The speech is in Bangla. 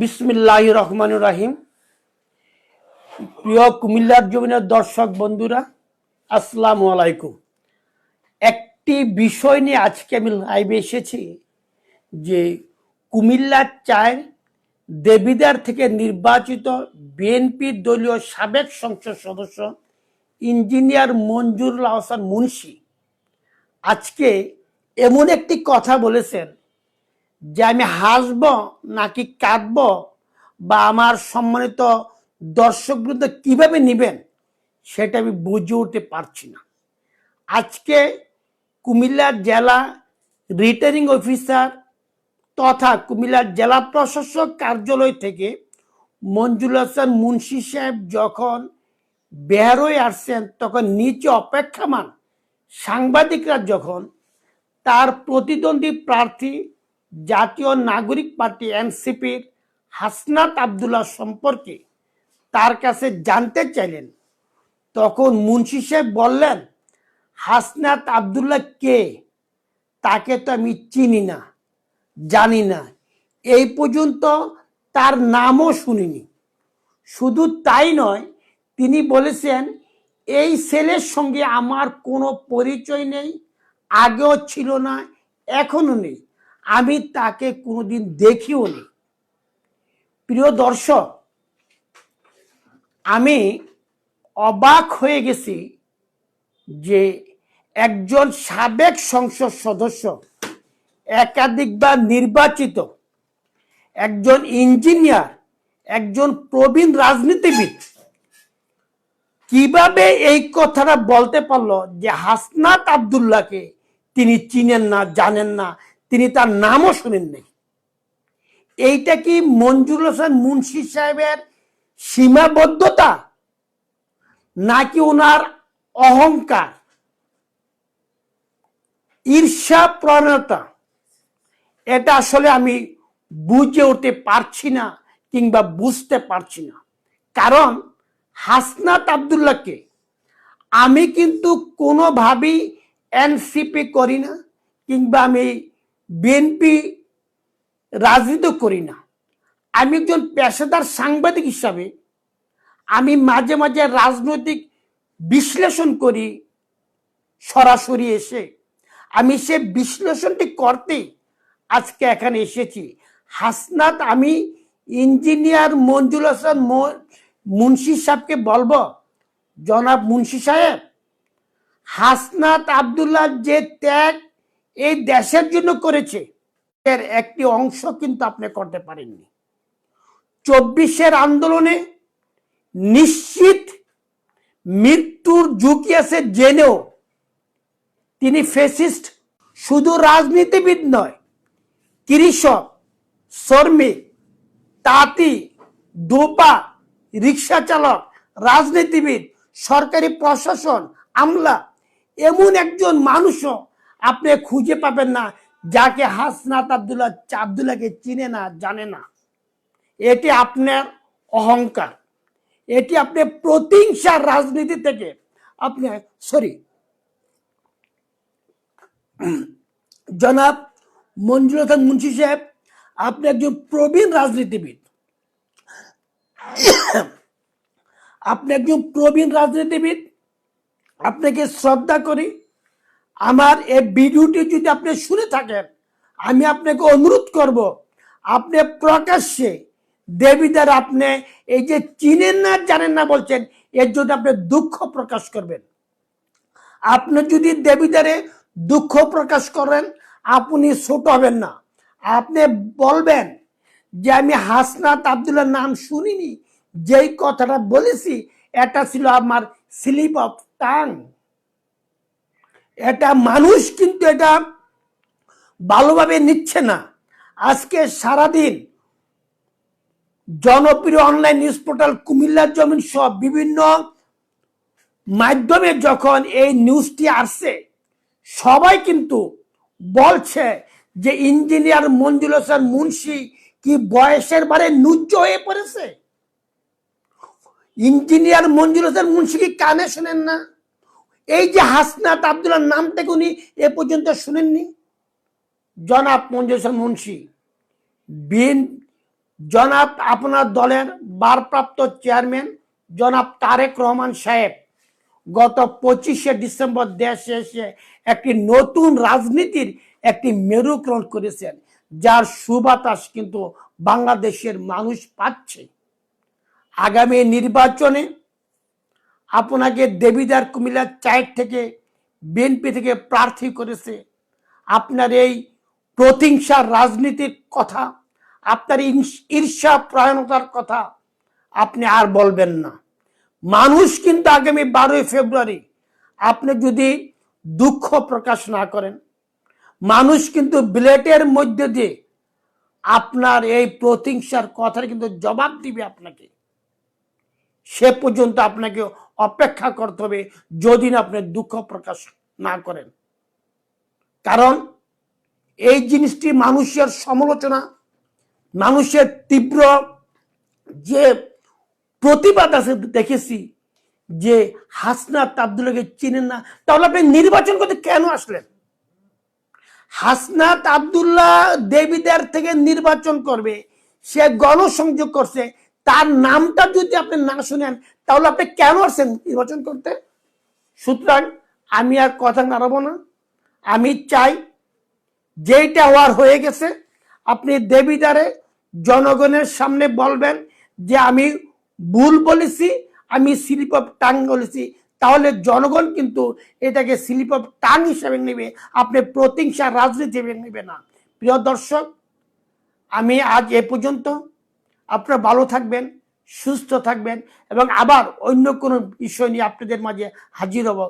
বিসমিল্লাহ রহমান রাহিম। প্রিয় কুমিল্লার জমিনের দর্শক বন্ধুরা, আসসালামু আলাইকুম। একটি বিষয় নিয়ে আজকে আমি লাইভে এসেছি যে কুমিল্লার চায় দেবিদার থেকে নির্বাচিত বিএনপি দলীয় সাবেক সংসদ সদস্য ইঞ্জিনিয়ার মঞ্জুরুল হাসান মুন্সি। আজকে এমন একটি কথা বলেছেন যে আমি হাসব নাকি কাঁদব বা আমার সম্মানিত দর্শকবৃন্দ কীভাবে নেবেন, সেটা আমি বুঝে উঠতে পারছি না। আজকে কুমিল্লা জেলা রিটার্নিং অফিসার তথা কুমিল্লার জেলা প্রশাসক কার্যালয় থেকে মঞ্জুর হাসান মুন্সি সাহেব যখন বের হয়ে আসছেন, তখন নিচে অপেক্ষামান সাংবাদিকরা যখন তার প্রতিদ্বন্দ্বী প্রার্থী জাতীয় নাগরিক পার্টি এনসিপির হাসনাত আবদুল্লাহ সম্পর্কে তার কাছে জানতে চাইলেন। তখন মুন্সি সাহেব বললেন, হাসনাত আবদুল্লাহ কে? তাকে তো আমি চিনি না, জানি না। এই পর্যন্ত তার নামও শুনিনি। শুধু তাই নয়, তিনি বলেছেন, এই ছেলের সঙ্গে আমার কোনো পরিচয় নেই, আগেও ছিল না এখনও নেই। আমি তাকে কোনোদিন দেখিও নি। প্রিয় দর্শক, আমি অবাক হয়ে গেছি যে একজন সাবেক সংসদ সদস্য একাধিকবার নির্বাচিত, একজন ইঞ্জিনিয়ার, একজন প্রবীণ রাজনীতিবিদ। কীভাবে এই কথাটা বলতে পারল যে হাসনাত আবদুল্লাহকে তিনি চিনেন না, জানেন না তিনি তার নামও শুনেন এইটা কি মঞ্জুর হোসেন মুন্সি সাহেবের সীমাবদ্ধতা? নাকি ওনার অহংকার? ঈর্ষা প্রণতা এটা আসলে আমি বুঝে উঠতে পারছি না কিংবা বুঝতে পারছি না। কারণ হাসনাত আবদুল্লাহকে আমি কিন্তু কোনোভাবেই এনসিপি করি না কিংবা আমি বিএনপি রাজনীতি করি না। আমি একজন পেশাদার সাংবাদিক হিসাবে আমি মাঝে মাঝে রাজনৈতিক বিশ্লেষণ করি সরাসরি এসে। আমি সে বিশ্লেষণটি করতে আজকে এখানে এসেছি। হাসনাত, আমি ইঞ্জিনিয়ার মঞ্জুর হাসান মুন্সি সাহেবকে বলব, জনাব মুন্সি সাহেব, হাসনাত আবদুল্লাহ যে ত্যাগ এই দেশের জন্য করেছে। এর একটি অংশ কিন্তু আপনি করতে পারেননি। চব্বিশের আন্দোলনে নিশ্চিত মৃত্যুর ঝুঁকি আছে জেনেও। তিনি ফেসিস্ট শুধু রাজনীতিবিদ নয়, কৃষক, শ্রমিক, তাঁতি, দোপা, রিক্সা চালক, রাজনীতিবিদ, সরকারি প্রশাসন, আমলা, এমন একজন মানুষও আপনি খুঁজে পাবেন না। যাকে হাসনাত আবদুল্লাহ, আবদুল্লাহকে চিনে না, জানে না। এটি আপনার অহংকার। এটি আপনি প্রতিহিংসার রাজনীতি থেকে আপনি, সরি। জনাব মঞ্জুর হাসান মুন্সি সাহেব, আপনি একজন প্রবীণ রাজনীতিবিদ। আপনি একজন প্রবীণ রাজনীতিবিদ। আপনাকে শ্রদ্ধা করি। আমার এই ভিডিওটি যদি আপনি শুনে থাকেন, আমি আপনাকে অনুরোধ করব, আপনি প্রকাশ্যে দেবীদের আপনি এই যে চিনেন না, জানেন না বলছেন, এর জন্য আপনি দুঃখ প্রকাশ করবেন। আপনি যদি দেবীদারে দুঃখ প্রকাশ করেন, আপনি ছোট হবেন না। আপনি বলবেন যে আমি হাসনাত আবদুল্লাহ নাম শুনিনি, যেই কথাটা বলেছি, এটা ছিল আমার স্লিপ অফ টাং। এটা মানুষ কিন্তু এটা ভালোভাবে নিচ্ছে না। আজকে সারাদিন জনপ্রিয় অনলাইন নিউজ পোর্টাল কুমিল্লার জমিন সব বিভিন্ন মাধ্যমে যখন এই নিউজটি আসছে, সবাই কিন্তু বলছে যে ইঞ্জিনিয়ার মঞ্জুর হোসেন মুন্সি কি বয়সের বারে নুজ্জ হয়ে পড়েছে? ইঞ্জিনিয়ার মঞ্জুর হোসেন মুন্সি কি কানে শোনেন না? এই যে হাসনাত আবদুল্লাহ নামটাকে উনি এ পর্যন্ত শুনেননি? জনাব মঞ্জুর মুন্সি, বিএন, জনাব আপনার দলের ভারপ্রাপ্ত চেয়ারম্যান, জনাব তারেক রহমান সাহেব, গত পঁচিশে ডিসেম্বর দেশে এসে একটি নতুন রাজনীতির একটি মেরুকরণ করেছেন, যার সুবাতাস কিন্তু বাংলাদেশের মানুষ পাচ্ছে। আগামী নির্বাচনে আপনাকে দেবিদার কুমিল্লার চায়ের থেকে, বিএনপি থেকে প্রার্থী করেছে। আপনার এই প্রতিহিংসার রাজনীতির কথা, আপনার ঈর্ষা প্রয়ণতার কথা আপনি আর বলবেন না। মানুষ কিন্তু আগামী বারোই ফেব্রুয়ারি আপনি যদি দুঃখ প্রকাশ না করেন, মানুষ কিন্তু বিলেটের মধ্যে দিয়ে আপনার এই প্রতিহিংসার কথার কিন্তু জবাব দিবে আপনাকে। সে পর্যন্ত আপনাকে অপেক্ষা করতে হবে যদি না আপনি দুঃখ প্রকাশ না করেন। কারণ এই জিনিসটি মানুষের সমালোচনা, মানুষের তীব্র যে প্রতিবাদ আছে, দেখেছি যে হাসনাত আবদুল্লাহকে চিনেন না। তাহলে আপনি নির্বাচন করতে কেন আসলেন? হাসনাত আবদুল্লাহ দেবীদের থেকে নির্বাচন করবে, সে গণসংযোগ করছে তার নামটা যদি আপনি না শুনেন, তাহলে আপনি কেন আসছেন নির্বাচন করতে? সুতরাং আমি আর কথা নাড়াবো না। আমি চাই যেইটা হওয়ার হয়ে গেছে, আপনি দেবীদারে জনগণের সামনে বলবেন যে আমি ভুল বলেছি, আমি স্লিপ অফ টাং বলেছি। তাহলে জনগণ কিন্তু এটাকে স্লিপ অফ টাং হিসেবে নেবে, আপনি প্রতিহিংসা রাজনীতি হিসেবে নেবে না। প্রিয় দর্শক, আমি আজ এ পর্যন্ত আপনারা ভালো থাকবেন, সুস্থ থাকবেন এবং আবার অন্য কোনো বিষয় নিয়ে আপনাদের মাঝে হাজির হব।